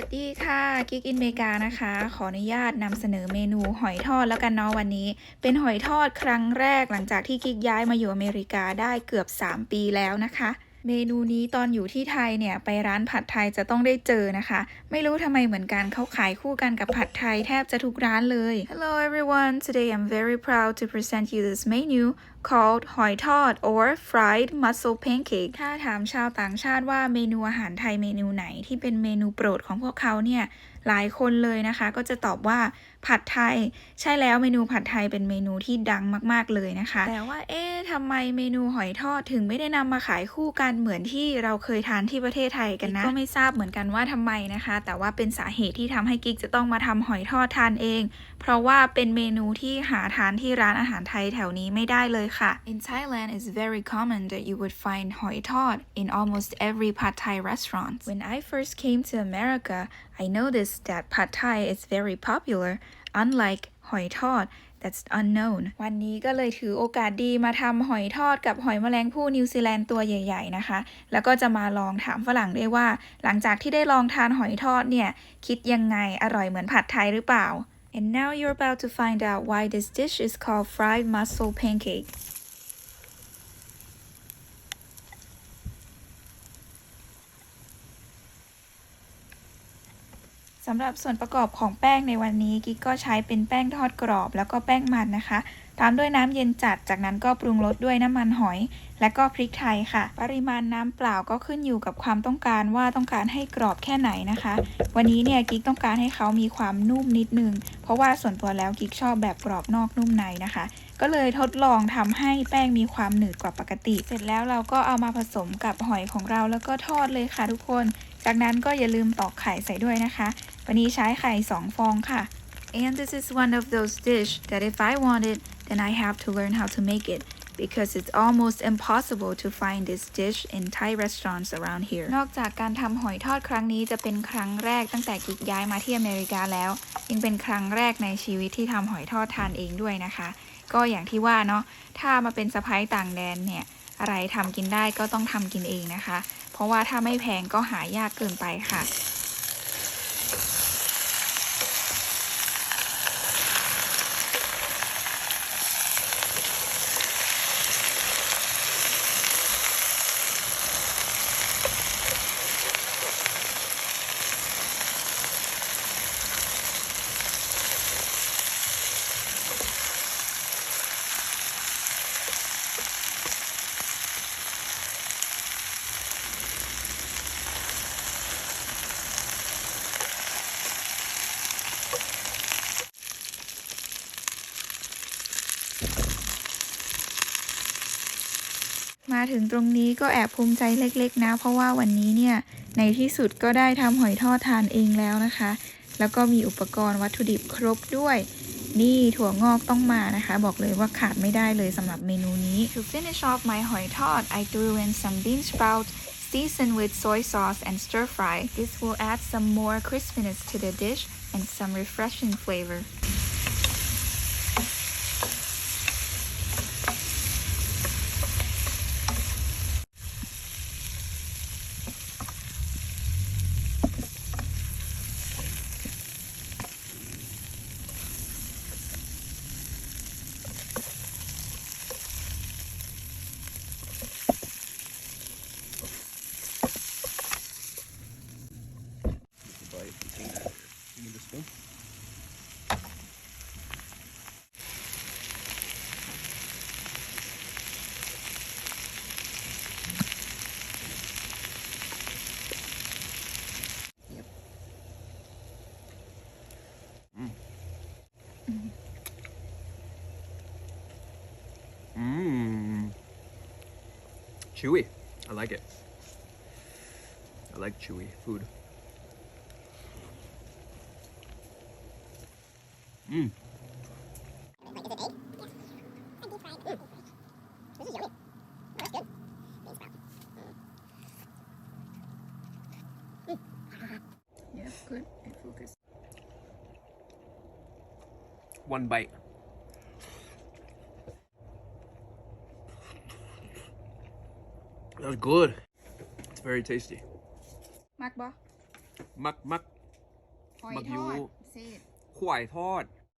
วัสดีค่ะกิ๊กอินเมกานะคะ ขออนุญาตนำเสนอเมนูหอยทอดแล้วกันเนาะวันนี้ เป็นหอยทอดครั้งแรกหลังจากที่กิ๊กย้ายมาอยู่อเมริกาได้เกือบ 3 ปีแล้วนะคะ เมนูนี้ตอนอยู่ที่ไทยเนี่ยไปร้านผัดไทยจะต้องได้เจอนะคะ ไม่รู้ทำไมเหมือนกันเขาขายคู่กันกับผัดไทยแทบจะทุกร้านเลย Hello everyone today I'm very proud to present you this menu called หอยทอด or fried mussel pancake ถ้าถามชาวต่างชาติว่าเมนูอาหารไทยเมนูไหนที่เป็นเมนูโปรดของพวกเขาเนี่ย หลายคนเลยนะคะ ก็จะตอบว่าผัดไทย ใช่แล้วเมนูผัดไทยเป็นเมนูที่ดังมาก ๆ เลยนะคะ แต่ว่าเอ๊ะทำไมเมนูหอยทอดถึงไม่ได้นำมาขายคู่กันเหมือนที่เราเคยทานที่ประเทศไทยกันนะ ก็ไม่ทราบเหมือนกันว่าทำไมนะคะ แต่ว่าเป็นสาเหตุที่ทำให้กิ๊กจะต้องมาทำหอยทอดทานเอง เพราะว่าเป็นเมนูที่หาทานที่ร้านอาหารไทยแถวนี้ไม่ได้เลยค่ะ In Thailand it's very common that you would find หอยทอด in almost every pad thai restaurant When I first came to America I noticed that pad thai is very popular unlike หอยทอด that's unknown วันนี้ก็เลยถือโอกาสดีมาทำหอยทอดกับหอยแมลงภู่นิวซีแลนด์ตัวใหญ่ ๆนะคะ แล้วก็จะมาลองถามฝรั่งด้วยว่า หลังจากที่ได้ลองทานหอยทอดเนี่ย คิดยังไงอร่อยเหมือนผัดไทยหรือเปล่า And now you're about to find out why this dish is called fried mussel pancake. สำหรับส่วนประกอบของแป้งในวันนี้กิ๊กก็ใช้เป็นแป้งทอดกรอบ แล้วก็แป้งมันนะคะ ตามด้วยน้ำเย็นจัด จากนั้นก็ปรุงรสด้วยน้ำมันหอย และก็พริกไทยค่ะ ปริมาณน้ำเปล่าก็ขึ้นอยู่กับความต้องการว่าต้องการให้กรอบแค่ไหนนะคะ วันนี้เนี่ยกิ๊กต้องการให้เขามีความนุ่มนิดนึง เพราะว่าส่วนตัวแล้วกิ๊กชอบแบบกรอบนอกนุ่มในนะคะ ก็เลยทดลองทำให้แป้งมีความหนืดกว่าปกติ เสร็จแล้วเราก็เอามาผสมกับหอยของเราแล้วก็ทอดเลยค่ะทุกคน จากนั้นก็อย่าลืมตอกไข่ใส่ด้วยนะคะ วันนี้ใช้ไข่ 2 ฟองค่ะ and this is one of those dish that if I want it then I have to learn how to make it because it's almost impossible to find this dish in Thai restaurants around here นอกจากการทำหอยทอดครั้งนี้จะเป็นครั้งแรกตั้งแต่กิ๊กย้ายมาที่อเมริกาแล้ว ยังเป็นครั้งแรกในชีวิตที่ทำหอยทอดทานเองด้วยนะคะ ก็อย่างที่ว่าเนาะ ถ้ามาเป็นสะพ้ายต่างแดนเนี่ย อะไรทำกินได้ก็ต้องทำกินเองนะคะ เพราะว่าถ้าไม่แพงก็หายากเกินไปค่ะ มาถึงตรงนี้ก็แอบภูมิใจเล็กๆนะ เพราะว่าวันนี้เนี่ยในที่สุดก็ได้ทำหอยทอดทานเองแล้วนะคะ แล้วก็มีอุปกรณ์วัตถุดิบครบด้วย นี่ถั่วงอกต้องมานะคะ บอกเลยว่าขาดไม่ได้เลยสำหรับเมนูนี้ To finish off my หอยทอด I threw in some bean sprouts seasoned with soy sauce and stir fry This will add some more crispiness to the dish and some refreshing flavor Chewy. I like it. I like chewy food. Mmm. Yeah, good. Focus. One bite. That was good. It's very tasty. มักบอ Muck muck. หอย บัก ท ยู อดเศษ ขวายทอด